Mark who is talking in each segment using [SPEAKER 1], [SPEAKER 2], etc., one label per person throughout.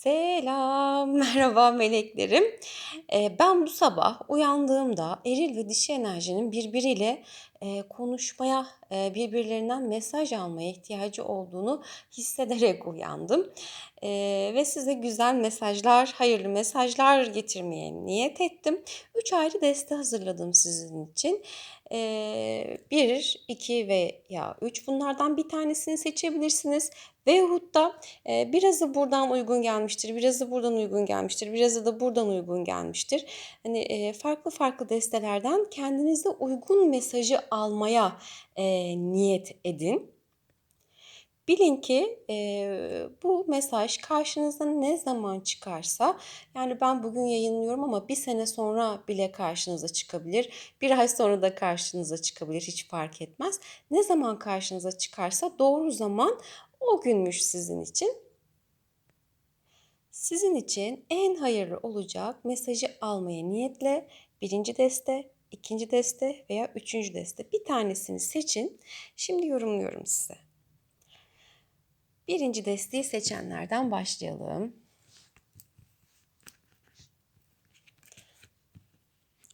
[SPEAKER 1] Selam, merhaba meleklerim. Eee, ben bu sabah uyandığımda eril ve dişi enerjinin birbiriyle, eee, konuşmaya, eee, birbirlerinden mesaj almaya ihtiyacı olduğunu hissederek uyandım. Eee, ve size güzel mesajlar, hayırlı mesajlar getirmeye niyet ettim. 3 ayrı deste hazırladım sizin için. Eee, 1, 2 veya 3 bunlardan bir tanesini seçebilirsiniz veyahut da, eee, birazı buradan uygun gelmiştir, birazı buradan uygun gelmiştir, birazı da buradan uygun gelmiştir. Hani, eee, farklı farklı destelerden kendinize uygun mesajı almaya, eee, niyet edin. Bilin ki, eee, bu mesaj karşınıza ne zaman çıkarsa, yani ben bugün yayınlıyorum ama bir sene sonra bile karşınıza çıkabilir, bir ay sonra da karşınıza çıkabilir, hiç fark etmez. Ne zaman karşınıza çıkarsa doğru zaman o günmüş sizin için. Sizin için en hayırlı olacak mesajı almaya niyetle birinci deste, ikinci deste veya üçüncü deste bir tanesini seçin. Şimdi yorumluyorum size. Birinci desteği seçenlerden başlayalım.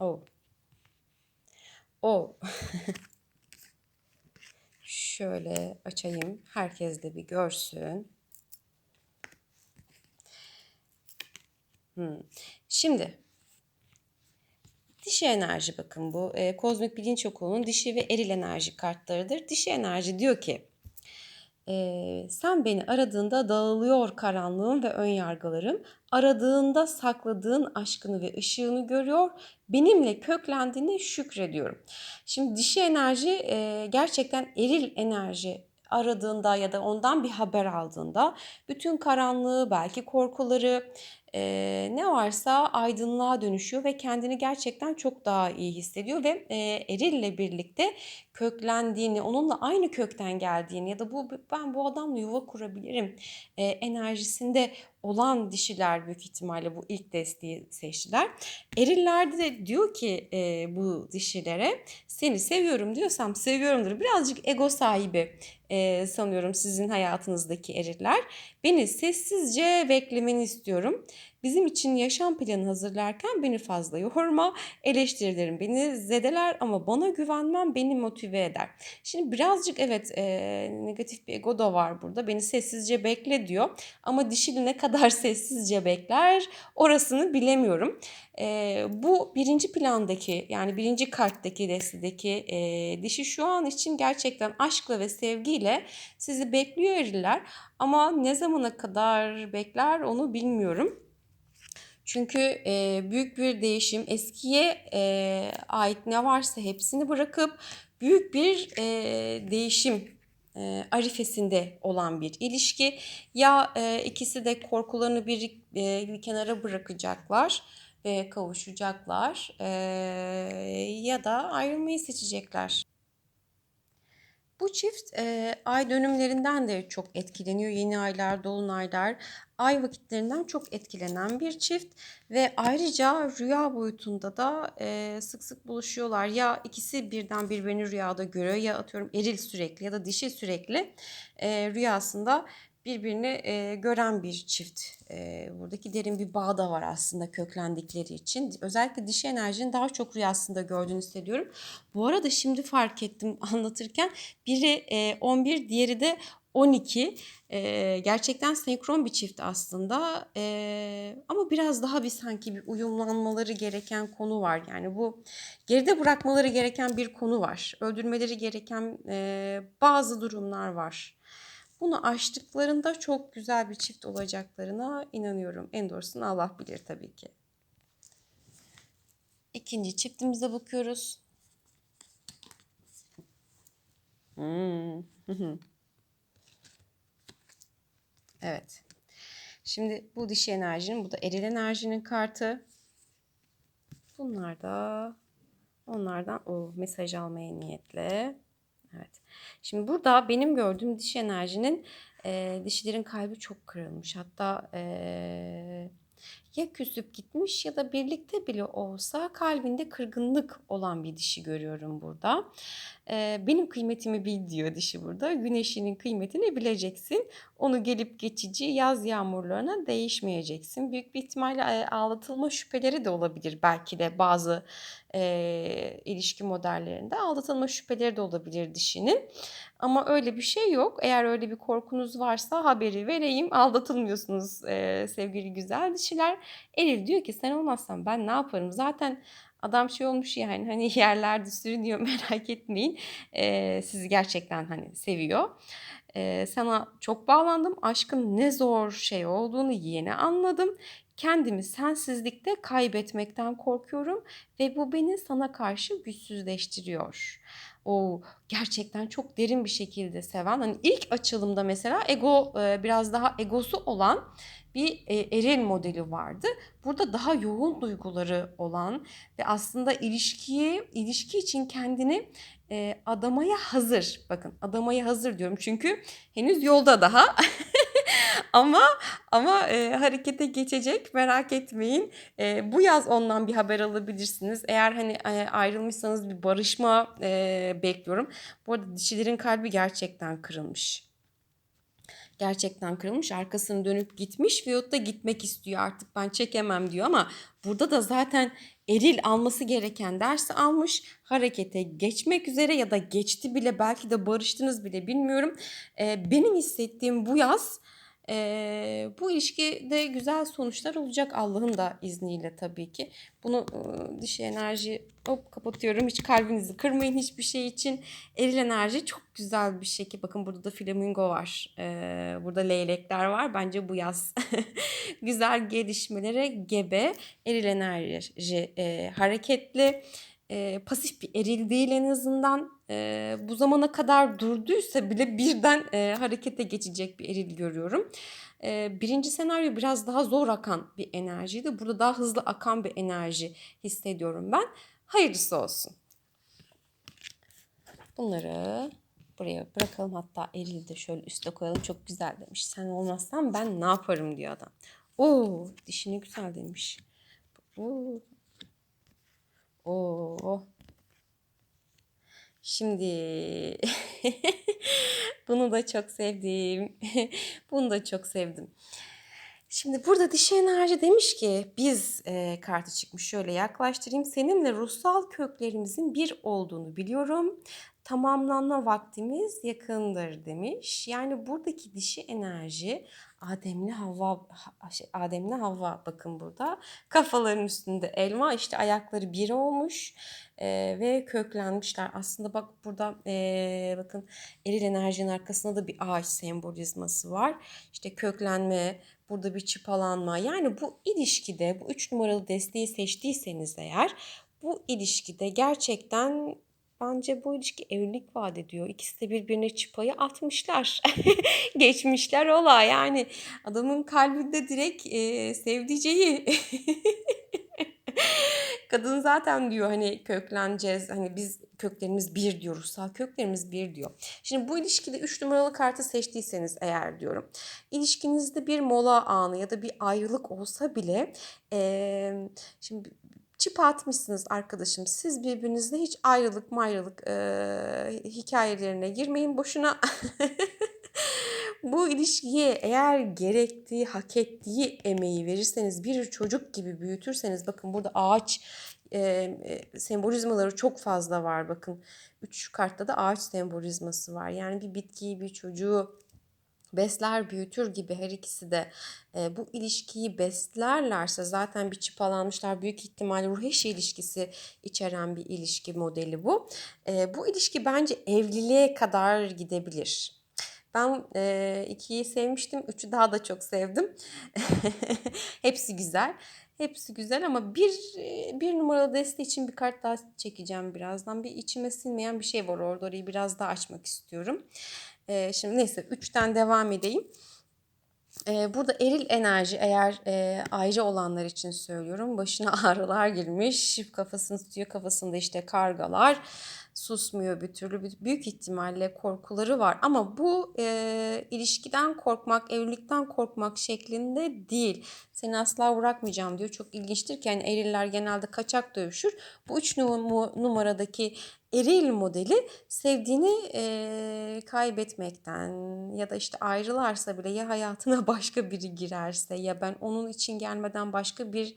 [SPEAKER 1] O. O. Şöyle açayım. Herkes de bir görsün. Hmm. Şimdi dişi enerji bakın bu e, kozmik bilinç okulunun dişi ve eril enerji kartlarıdır. Dişi enerji diyor ki ee, sen beni aradığında dağılıyor karanlığım ve ön yargılarım. Aradığında sakladığın aşkını ve ışığını görüyor. Benimle köklendiğine şükrediyorum. Şimdi dişi enerji e, gerçekten eril enerji aradığında ya da ondan bir haber aldığında bütün karanlığı belki korkuları e, ne varsa aydınlığa dönüşüyor ve kendini gerçekten çok daha iyi hissediyor ve e, erille birlikte köklendiğini, onunla aynı kökten geldiğini ya da bu ben bu adamla yuva kurabilirim e, enerjisinde olan dişiler büyük ihtimalle bu ilk desteği seçtiler. Erillerde de diyor ki e, bu dişilere seni seviyorum diyorsam seviyorumdur. Birazcık ego sahibi e, sanıyorum sizin hayatınızdaki eriller. Beni sessizce beklemeni istiyorum. Bizim için yaşam planı hazırlarken beni fazla yorma, eleştirilerim beni zedeler ama bana güvenmem beni motive eder. Şimdi birazcık evet e, negatif bir ego da var burada. Beni sessizce bekle diyor ama dişili ne kadar sessizce bekler orasını bilemiyorum. E, bu birinci plandaki yani birinci karttaki destedeki e, dişi şu an için gerçekten aşkla ve sevgiyle sizi bekliyor eriler. Ama ne zamana kadar bekler onu bilmiyorum. Çünkü e, büyük bir değişim eskiye e, ait ne varsa hepsini bırakıp büyük bir e, değişim e, arifesinde olan bir ilişki. Ya e, ikisi de korkularını bir, e, bir kenara bırakacaklar ve kavuşacaklar e, ya da ayrılmayı seçecekler. Bu çift e, ay dönümlerinden de çok etkileniyor. Yeni aylar, dolunaylar, ay vakitlerinden çok etkilenen bir çift ve ayrıca rüya boyutunda da e, sık sık buluşuyorlar. Ya ikisi birden birbirini rüyada görüyor ya atıyorum eril sürekli ya da dişi sürekli e, rüyasında birbirini e, gören bir çift. E, buradaki derin bir bağ da var aslında köklendikleri için. Özellikle dişi enerjinin daha çok rüyasında gördüğünü hissediyorum. Bu arada şimdi fark ettim anlatırken biri e, 11 diğeri de 12 e, gerçekten senkron bir çift aslında e, ama biraz daha bir sanki bir uyumlanmaları gereken konu var yani bu geride bırakmaları gereken bir konu var öldürmeleri gereken e, bazı durumlar var bunu aştıklarında çok güzel bir çift olacaklarına inanıyorum. En doğrusunu Allah bilir tabii ki. İkinci çiftimize bakıyoruz. Hmm. evet. Şimdi bu dişi enerjinin, bu da eril enerjinin kartı. Bunlar da onlardan o mesaj almaya niyetle. Evet. Şimdi burada benim gördüğüm dişi enerjinin e, dişilerin kalbi çok kırılmış. Hatta e, ya küsüp gitmiş ya da birlikte bile olsa kalbinde kırgınlık olan bir dişi görüyorum burada. Benim kıymetimi bil diyor dişi burada. Güneşinin kıymetini bileceksin. onu gelip geçici yaz yağmurlarına değişmeyeceksin. Büyük bir ihtimalle aldatılma şüpheleri de olabilir belki de bazı e, ilişki modellerinde aldatılma şüpheleri de olabilir dişinin. Ama öyle bir şey yok. Eğer öyle bir korkunuz varsa haberi vereyim. Aldatılmıyorsunuz e, sevgili güzel dişiler. Eril diyor ki sen olmazsan ben ne yaparım? Zaten adam şey olmuş yani hani yerlerde sürünüyor merak etmeyin. E, sizi gerçekten hani seviyor. E, sana çok bağlandım. Aşkın ne zor şey olduğunu yeni anladım. Kendimi sensizlikte kaybetmekten korkuyorum ve bu beni sana karşı güçsüzleştiriyor. O gerçekten çok derin bir şekilde seven. Hani ilk açılımda mesela ego biraz daha egosu olan bir e, eril modeli vardı. Burada daha yoğun duyguları olan ve aslında ilişkiyi ilişki için kendini e, adamaya hazır. Bakın adamaya hazır diyorum çünkü henüz yolda daha. ama ama e, harekete geçecek merak etmeyin. E, bu yaz ondan bir haber alabilirsiniz. Eğer hani e, ayrılmışsanız bir barışma e, bekliyorum. Bu arada dişilerin kalbi gerçekten kırılmış gerçekten kırılmış. Arkasını dönüp gitmiş veyahut da gitmek istiyor artık ben çekemem diyor ama burada da zaten eril alması gereken dersi almış. Harekete geçmek üzere ya da geçti bile belki de barıştınız bile bilmiyorum. Ee, benim hissettiğim bu yaz e, bu ilişkide güzel sonuçlar olacak Allah'ın da izniyle tabii ki. Bunu e, dişi enerji hop kapatıyorum. Hiç kalbinizi kırmayın hiçbir şey için. Eril enerji çok güzel bir şekilde. Bakın burada da flamingo var. E, burada leylekler var. Bence bu yaz güzel gelişmelere gebe. Eril enerji e, hareketli e, pasif bir eril değil en azından e, bu zamana kadar durduysa bile birden e, harekete geçecek bir eril görüyorum. E, birinci senaryo biraz daha zor akan bir enerjiydi. Burada daha hızlı akan bir enerji hissediyorum ben. Hayırlısı olsun. Bunları buraya bırakalım. Hatta erili de şöyle üste koyalım. Çok güzel demiş. Sen olmazsan ben ne yaparım diyor adam. Oo dişini güzel demiş. Oo. Oo. Şimdi bunu da çok sevdim. bunu da çok sevdim. Şimdi burada dişi enerji demiş ki biz e, kartı çıkmış şöyle yaklaştırayım. Seninle ruhsal köklerimizin bir olduğunu biliyorum. Tamamlanma vaktimiz yakındır demiş. Yani buradaki dişi enerji Ademli Havva şey, Ademli Havva bakın burada. Kafaların üstünde elma işte ayakları bir olmuş e, ve köklenmişler. Aslında bak burada e, bakın eril enerjinin arkasında da bir ağaç sembolizması var. İşte köklenme, burada bir çıpalanma. Yani bu ilişkide bu üç numaralı desteği seçtiyseniz eğer bu ilişkide gerçekten Bence bu ilişki evlilik vaat ediyor. İkisi de birbirine çıpayı atmışlar. Geçmişler ola yani adamın kalbinde direkt e, sevdiceği. Kadın zaten diyor hani kökleneceğiz. Hani biz köklerimiz bir diyor. Ruhsal köklerimiz bir diyor. Şimdi bu ilişkide 3 numaralı kartı seçtiyseniz eğer diyorum. İlişkinizde bir mola anı ya da bir ayrılık olsa bile e, şimdi çip atmışsınız arkadaşım. Siz birbirinizle hiç ayrılık mayrılık e, hikayelerine girmeyin boşuna. Bu ilişkiye eğer gerektiği, hak ettiği emeği verirseniz, bir çocuk gibi büyütürseniz, bakın burada ağaç e, sembolizmaları çok fazla var. Bakın üç kartta da ağaç sembolizması var. Yani bir bitkiyi, bir çocuğu besler büyütür gibi her ikisi de e, bu ilişkiyi beslerlerse zaten bir çıpalanmışlar büyük ihtimalle ruh eşi ilişkisi içeren bir ilişki modeli bu. E, bu ilişki bence evliliğe kadar gidebilir. Ben e, ikiyi sevmiştim. Üçü daha da çok sevdim. Hepsi güzel. Hepsi güzel ama bir bir numaralı deste için bir kart daha çekeceğim birazdan. Bir içime sinmeyen bir şey var orada. Orayı biraz daha açmak istiyorum. E, şimdi neyse 3'ten devam edeyim. E, burada eril enerji eğer e, ayrı olanlar için söylüyorum. Başına ağrılar girmiş. Kafasını tutuyor. Kafasında işte kargalar. Susmuyor bir türlü. Büyük ihtimalle korkuları var ama bu e, ilişkiden korkmak, evlilikten korkmak şeklinde değil. Seni asla bırakmayacağım diyor. Çok ilginçtir ki yani eriller genelde kaçak dövüşür. Bu üç num- numaradaki eril modeli sevdiğini e, kaybetmekten ya da işte ayrılarsa bile ya hayatına başka biri girerse ya ben onun için gelmeden başka bir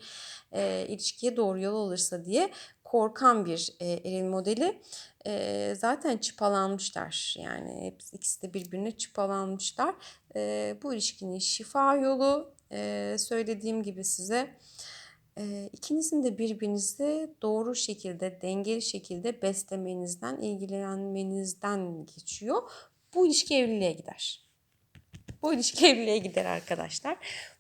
[SPEAKER 1] e, ilişkiye doğru yol alırsa diye korkan bir e, eril modeli. E, zaten çıpalanmışlar yani hepsi ikisi de birbirine çıpalanmışlar. E, bu ilişkinin şifa yolu e, söylediğim gibi size e, ikinizin de birbirinizi doğru şekilde, dengeli şekilde beslemenizden, ilgilenmenizden geçiyor. Bu ilişki evliliğe gider. Bu ilişki evliliğe gider arkadaşlar.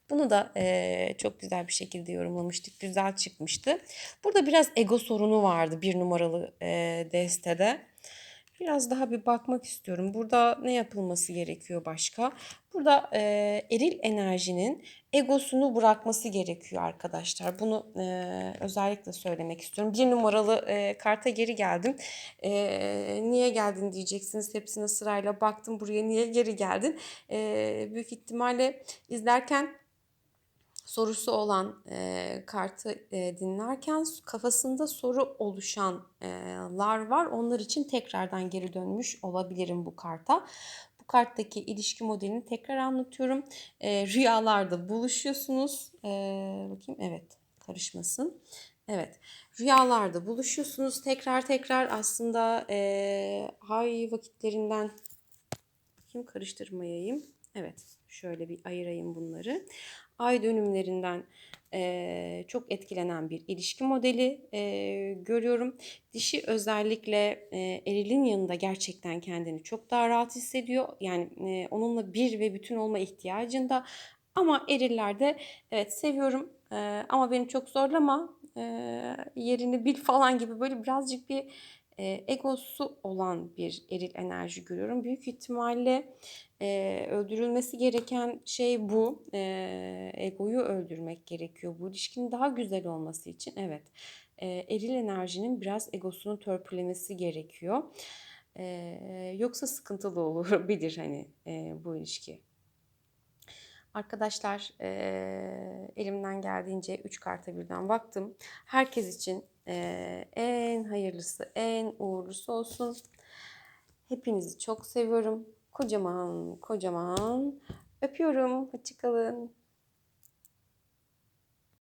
[SPEAKER 1] Bunu da e, çok güzel bir şekilde yorumlamıştık. Güzel çıkmıştı. Burada biraz ego sorunu vardı bir numaralı e, destede. Biraz daha bir bakmak istiyorum. Burada ne yapılması gerekiyor başka? Burada e, eril enerjinin egosunu bırakması gerekiyor arkadaşlar. Bunu e, özellikle söylemek istiyorum. Bir numaralı e, karta geri geldim. E, niye geldin diyeceksiniz. Hepsine sırayla baktım buraya niye geri geldin. E, büyük ihtimalle izlerken sorusu olan e, kartı e, dinlerken kafasında soru oluşanlar var. Onlar için tekrardan geri dönmüş olabilirim bu karta. Bu karttaki ilişki modelini tekrar anlatıyorum. E, rüyalarda buluşuyorsunuz. E, bakayım evet karışmasın. Evet rüyalarda buluşuyorsunuz tekrar tekrar aslında e, ay vakitlerinden kim karıştırmayayım. Evet şöyle bir ayırayım bunları ay dönümlerinden e, çok etkilenen bir ilişki modeli e, görüyorum. Dişi özellikle e, erilin yanında gerçekten kendini çok daha rahat hissediyor. Yani e, onunla bir ve bütün olma ihtiyacında. Ama erillerde evet seviyorum e, ama beni çok zorlama e, yerini bil falan gibi böyle birazcık bir e, egosu olan bir eril enerji görüyorum. Büyük ihtimalle e, öldürülmesi gereken şey bu. E, egoyu öldürmek gerekiyor bu ilişkinin daha güzel olması için. Evet, e, eril enerjinin biraz egosunu törpülemesi gerekiyor. E, yoksa sıkıntılı olabilir hani e, bu ilişki. Arkadaşlar e, elimden geldiğince 3 karta birden baktım. Herkes için e, en hayırlısı, en uğurlusu olsun. Hepinizi çok seviyorum. Kocaman kocaman öpüyorum. Hoşçakalın.